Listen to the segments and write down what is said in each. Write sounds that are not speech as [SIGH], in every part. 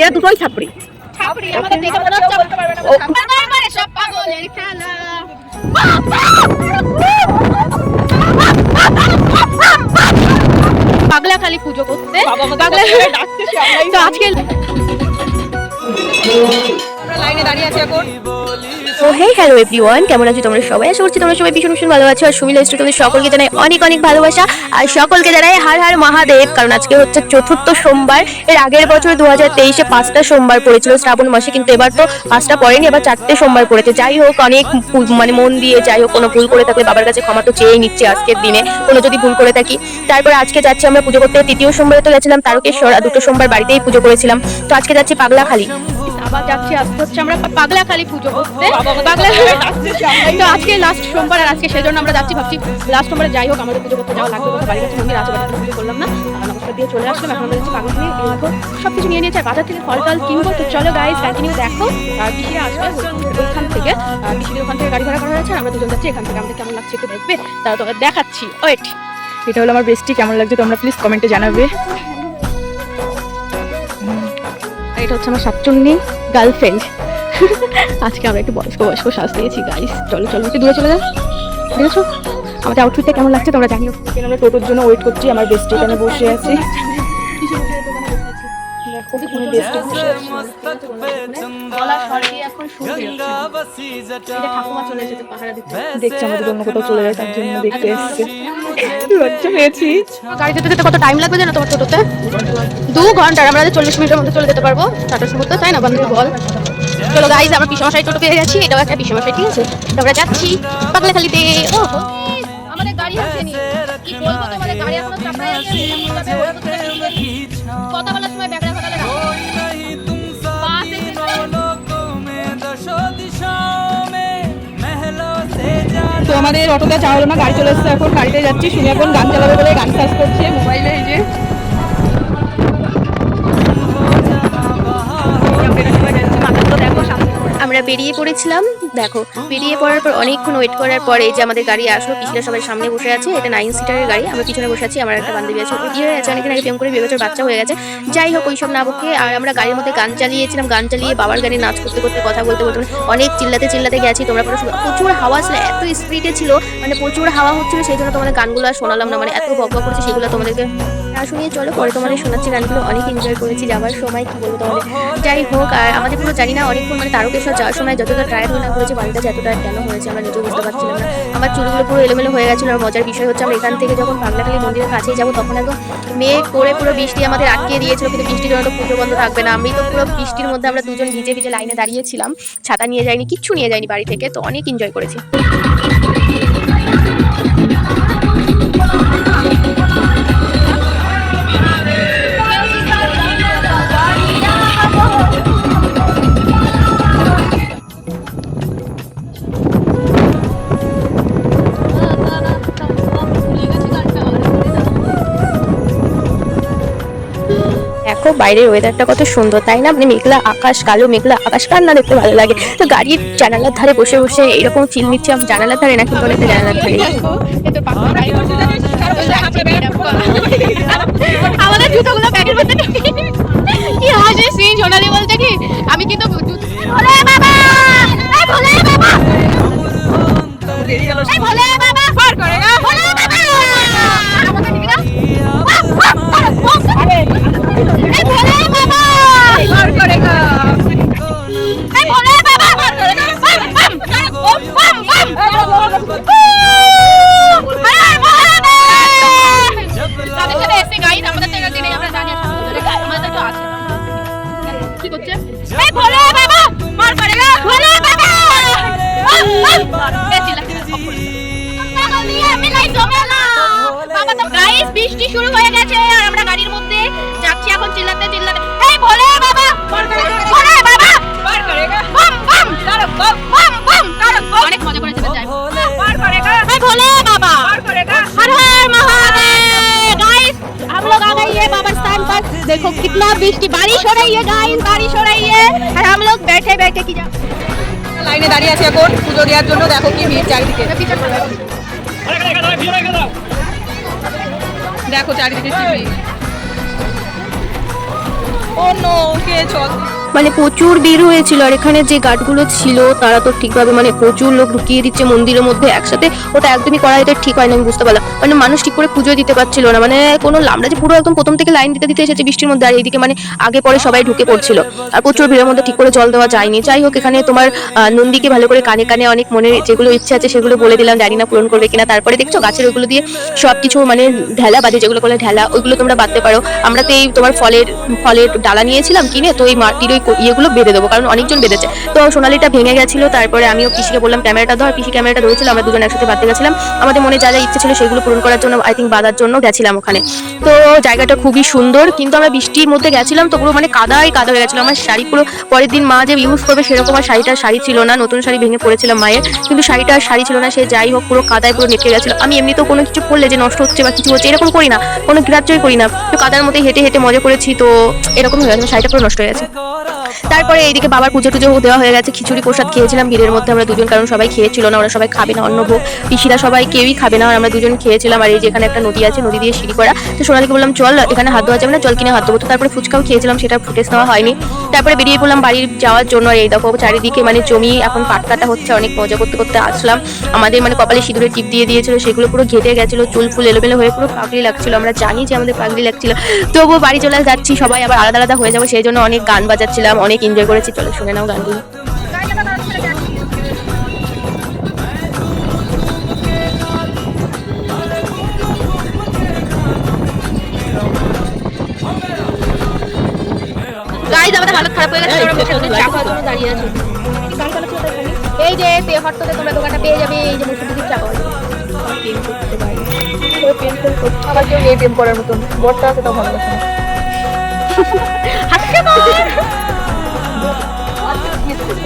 এরা দুটোই ছাপড়ি খেলা। পাগলা কালী পুজো করতে। পাগলা তো আজকে দাঁড়িয়ে আছি এখন। হ্যালো এভরিওয়ান কেমন আছো তোমরা সবাই? আশা করছি তোমরা সবাই ভীষণ ভীষণ ভালো আছো, আর সুমিলা স্টুডিও তোমাদের সকলকে জানাই অনেক অনেক ভালোবাসা, আর সকলকে জানাই হার হার মহাদেব, কারণ আজকে হচ্ছে চতুর্থ সোমবার। এর আগের বছর দু হাজার তেইশে পাঁচটা সোমবার পড়েছিল, শ্রাবণ মাসে কিন্তু এবার তো পাঁচটা পড়েনি, এবার চারটে সোমবার পড়েছে। যাই হোক, অনেক মানে মন দিয়ে, যাই হোক, কোনো ভুল করে থাকলে বাবার কাছে ক্ষমা তো চেয়েই নিচ্ছে আজকের দিনে, কোনো যদি ভুল করে থাকি। তারপরে আজকে যাচ্ছি আমরা পুজো করতে, তৃতীয় সোমবারে তো গেছিলাম, তারকেশ্বর, আর দুটো সোমবার বাড়িতেই পুজো করেছিলাম। তো আজকে যাচ্ছি পাগলাখালি। আবার যাচ্ছি আজকে হচ্ছে আমরা পাগলা কালী পুজো করতে। পাগলা তো আজকে লাস্ট সোমবার আর আজকে সেজন্য আমরা যাচ্ছি ভাবছি লাস্ট সোমবারে যাই হোক আমাদের পুজো করতে যাওয়া লাগবে কাছে মন্দির আছে পুজো করলাম না। নমস্কার দিয়ে চলে আসলাম এখন আমরা যাচ্ছি পাগলা নিয়ে সব কিছু নিয়ে নিয়েছে বাজার থেকে ফল টল কিনবো তো চলো গাইজ কন্টিনিউ দেখো আর পিসিরা আসবে ওইখান থেকে পিসিদের ওখান থেকে গাড়ি ভাড়া করা হয়েছে আমরা দুজন যাচ্ছি এখান থেকে আমাদের কেমন লাগছে একটু দেখবে তারা তোকে দেখাচ্ছি ওয়েট এটা হলো আমার বেস্টি কেমন লাগছে তোমরা প্লিজ কমেন্টে জানাবে। এটা হচ্ছে আমার সাতচন্নি গার্লফ্রেন্ড [LAUGHS] আজকে আমরা একটু বয়স্ক বয়স্ক শ্বাস দিয়েছি গাইস চলো চলো, একটু দূরে চলে যাও। দেখেছ? আমাদের আউটফিটটা কেমন লাগছে? তোমরা জানিও। আমরা টোটোর জন্য ওয়েট করছি, আমার বেস্ট এখানে বসে আছে। দেখো এখানে বেস্টি বসে আছে গলা স্বর দিয়ে এখন শুরু যাচ্ছে এটা ঠাকুমা চলে এসেছে পাহারা দিতে। দেখছি আমাদের অন্য কোথাও চলে যায় তার জন্য দেখতে এসছে। লজ্জা পেয়েছি। গাড়ি যেতে যেতে কত টাইম লাগবে জানো তোমার টোটোতে? দু ঘণ্টা আমরা চল্লিশ মিনিটের মধ্যে চলে যেতে পারব টাটার সময় তাই না বান্ধবী বল? চলো গাইজ আমরা পিসমশাই টোটো পেয়ে গেছি এটাও একটা পিসমশাই ঠিক আছে? তো আমরা যাচ্ছি পাগলাখালিতে। ও আমাদের গাড়ি আসেনি। কি বলব তোমাদের গাড়ি এখনও চাপড়ায় কথা আমাদের অটোটা চাওয়া হলো না, গাড়ি চলে এসছে এখন, গাড়িতে যাচ্ছি, শুনে এখন গান চালাবে বলে গান সার্চ করছে। বেরিয়ে পড়েছিলাম। দেখো বেরিয়ে পড়ার পর অনেকক্ষণ ওয়েট করার পরে যে আমাদের গাড়ি আসলো, পিছনে সবাই সামনে বসে আছে, এটা নাইন সিটারের গাড়ি, আমরা পিছনে বসে আছি, আমার একটা বান্ধবী আছে, ও বিয়ে হয়ে আছে, অনেকদিন আগে প্রেম করে বিয়ে বাচ্চা হয়ে গেছে। যাই হোক, ওইসব না বকে, আর আমরা গাড়ির মধ্যে গান চালিয়েছিলাম, গান চালিয়ে বাবার গাড়ি নাচ করতে করতে, কথা বলতে বলতে মানে অনেক চিল্লাতে চিল্লাতে গেছি, তোমরা পুরো প্রচুর হাওয়া ছিল, এত স্পিডে ছিল মানে প্রচুর হাওয়া হচ্ছিল, সেই জন্য তোমাদের গানগুলো আর শোনালাম না মানে এত বক করছে, সেগুলো তোমাদেরকে শুনিয়ে চলো, পরে তোমাদের শোনাচ্ছি গানগুলো। অনেক এনজয় করেছি, যাওয়ার সময় কি বলব তোমাদের? যাই হোক, আর আমাদের পুরো জানি না, অনেকক্ষণ মানে তারকেশ্বর যাওয়ার সময় যতটা টায়ার্ড হয়ে না করেছে, বাড়িটা যে এতটা কেন হয়েছে, আমরা নিজেও বুঝতে পারছিলাম না। আমার চুলগুলো পুরো এলোমেলো হয়ে গেছিল আর মজার বিষয় হচ্ছে আমরা এখান থেকে যখন বাংলাখালী মন্দিরের কাছেই যাব, তখন একদম মেঘ করে পুরো বৃষ্টি আমাদের আটকে দিয়েছিল, কিন্তু বৃষ্টির জন্য তো পুজো বন্ধ থাকবে না। আমি তো পুরো বৃষ্টির মধ্যে আমরা দুজন ভিজে ভিজে লাইনে দাঁড়িয়েছিলাম, ছাতা নিয়ে যাইনি, কিচ্ছু নিয়ে যাইনি বাড়ি থেকে, তো অনেক এনজয় করেছি। দেখো, বাইরের ওয়েদারটা কত সুন্দর, তাই না? মানে মেঘলা আকাশ, কালো মেঘলা আকাশ, কার না দেখতে ভালো লাগে? তো গাড়ির জানালার ধারে বসে বসে এরকম চিল নিচ্ছি আমি, জানালার ধারে না কিন্তু অনেকটা জানালার ধারে? আমাদের জুতোগুলো কি হাসি সোনালি বলছে কি? আমি কিন্তু ভোলে বাবা! ভোলে বাবা! ভোলে গাইস বৃষ্টি শুরু হয়ে গেছে আর আমরা গাড়ির মধ্যে যাচ্ছি এখন চিল্লাতে চিল্লাতে এই ভোলে বাবা মার করে গা ভোলে বাবা মার করে গা বাম বাম তারক বাম বাম বাম তারক অনেক মজা করেছে যাই মার করে গা এই ভোলে বাবা মার করে গা हर हर महादेव गाइस हम लोग आ गए हैं बाबा स्थान पर देखो कितना बृष्टि बारिश हो रही है गाइस बारिश हो रही है और हम लोग बैठे बैठे की जा লাইনে দাঁড়িয়ে আছি এখন পুজো দেওয়ার জন্য দেখো কি ভিড় চারিদিকে দেখো চারিদিকে ও নো কে চল মানে প্রচুর ভিড় হয়েছিল আর এখানে যে গার্ডগুলো ছিল, তারা তো ঠিকভাবে মানে প্রচুর লোক ঢুকিয়ে দিচ্ছে মন্দিরের মধ্যে একসাথে। ওটা একদমই করা এটা ঠিক হয় না আমি বুঝতে পারলাম। মানে মানুষ ঠিক করে পুজো দিতে পারছিল না। মানে কোনো আমরা যে পুরো একদম প্রথম থেকে লাইন দিতে দিতে এসেছে বৃষ্টির মধ্যে, আর এইদিকে মানে আগে পরে সবাই ঢুকে পড়ছিল। আর প্রচুর ভিড়ের মধ্যে ঠিক করে জল দেওয়া যায়নি। যাই হোক, এখানে তোমার নন্দীকে ভালো করে কানে কানে অনেক মনের যেগুলো ইচ্ছে আছে সেগুলো বলে দিলাম। জানি না পূরণ করবে কিনা। তারপরে দেখছ গাছের ওগুলো দিয়ে সব কিছু মানে ঢেলা বাদে যেগুলো বলে ঢেলা, ওইগুলো তোমরা বাঁধতে পারো। আমরা তো এই তোমার ফলের ফলের ডালা নিয়েছিলাম কিনে, তো এই মাটির ওই ইয়েগুলো বেঁধে দেবো, কারণ অনেকজন বেঁধেছে। তো সোনালিটা ভেঙে গেছিল, তারপরে আমিও পিসিকে বললাম, ক্যামেরাটা ধর, পিসি ক্যামেরাটা ধরেছিল, আমরা দুজন একসাথে বাঁধতে গেছিলাম। আমাদের মনে যা যা ইচ্ছে ছিল সেগুলো পূরণ করার জন্য আই থিঙ্ক বাঁধার জন্য গেছিলাম ওখানে। তো জায়গাটা খুবই সুন্দর, কিন্তু আমরা বৃষ্টির মধ্যে গেছিলাম, তো পুরো মানে কাদাই কাদা হয়ে গেছিল। আমার শাড়ি পুরো, পরের দিন মা যে ইউজ করবে সেরকম আর শাড়িটা শাড়ি ছিল না, নতুন শাড়ি ভেঙে পড়েছিলাম মায়ের। কিন্তু শাড়িটা আর শাড়ি ছিল না, সে যাই হোক পুরো কাদায় পুরো নেটকে গেছিল। আমি এমনিতেও কোনো কিছু করলে যে নষ্ট হচ্ছে বা কিছু হচ্ছে, এরকম করি না, কোনো গ্রাহ্যই করি না। তো কাদার মধ্যে হেঁটে হেঁটে মজা করেছি, তো এরকম হয়ে গেছে, শাড়িটা পুরো নষ্ট হয়ে গেছে। তারপরে এইদিকে বাবার পুজো টুজো দেওয়া হয়ে গেছে, খিচুড়ি প্রসাদ খেয়েছিলাম, ভিড়ের মধ্যে আমরা দুজন, কারণ সবাই খেয়েছিল না, ওরা সবাই খাবে না, অন্য ভোগ। পিসিরা সবাই কেউই খাবে না আমরা দুজন খেয়েছিলাম, আর এই যে এখানে একটা নদী আছে, নদী দিয়ে সিঁড়ি করা। তো সোনালিকে বললাম, চল, এখানে হাত ধোয়া যাবে না জল কিনে হাত ধোবো। তারপরে ফুচকাও খেয়েছিলাম, সেটা ফুটেজ নেওয়া হয়নি। তারপরে বেরিয়ে পড়লাম বাড়ির যাওয়ার জন্য, আর এই দেখো চারিদিকে মানে জমি, এখন পাট কাটা হচ্ছে, অনেক মজা করতে করতে আসলাম। আমাদের মানে কপালে সিঁদুরে টিপ দিয়ে দিয়েছিল, সেগুলো পুরো ঘেটে গেছিল, চুল ফুল এলোমেলো হয়ে পুরো পাগলি লাগছিল, আমরা জানি যে আমাদের পাগলি লাগছিল। তবুও বাড়ি চলে যাচ্ছি, সবাই আবার আলাদা আলাদা হয়ে যাব, সেই জন্য অনেক গান বাজাচ্ছিলাম অনেক এনজয় করেছি চলো শুনে নাও গানগুলো। গাইজ আমাদের হালত খারাপ হয়ে গেছে আমরা বসে বসে চা খাওয়ার জন্য দাঁড়িয়ে আছি। এই যে তোমরা দোকানটা পেয়ে যাবে এই যে মুসুর চা পাওয়া যাবে আবার কেউ নেই প্রেম করার মতন। বরটা আছে তাও ভালোবাসে না।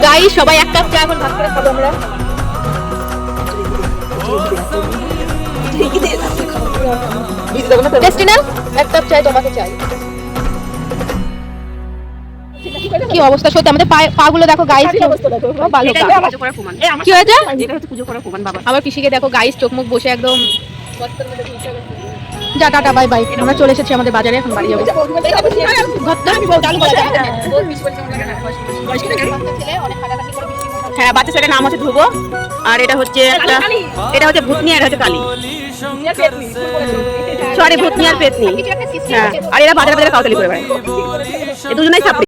গাই সবাই এক কাপ চা এখন ভাগ করে খাব আমরা। টেস্টি এক কাপ চাই তোমাকে চাই। কি অবস্থা? সত্যি আমাদের পা- পাগুলো দেখো গাইস। কি হয়েছে? আবার পিসিকে দেখো গাইস চোখ মুখ বসে একদম যা টাটা বাই বাই। আমরা চলে এসেছি আমাদের বাজারে, এখন বাড়ি যাব। হ্যাঁ বাচ্চা ছেলের নাম হচ্ছে ধ্রুব। আর এটা হচ্ছে একটা এটা হচ্ছে ভূতনি আর হচ্ছে কালী। সরি ভূতনি আর পেতনি। হ্যাঁ আর এরা বাজারে বাজারে কাউতালি করে বেড়ায়। দুজনেই ছাত্রী।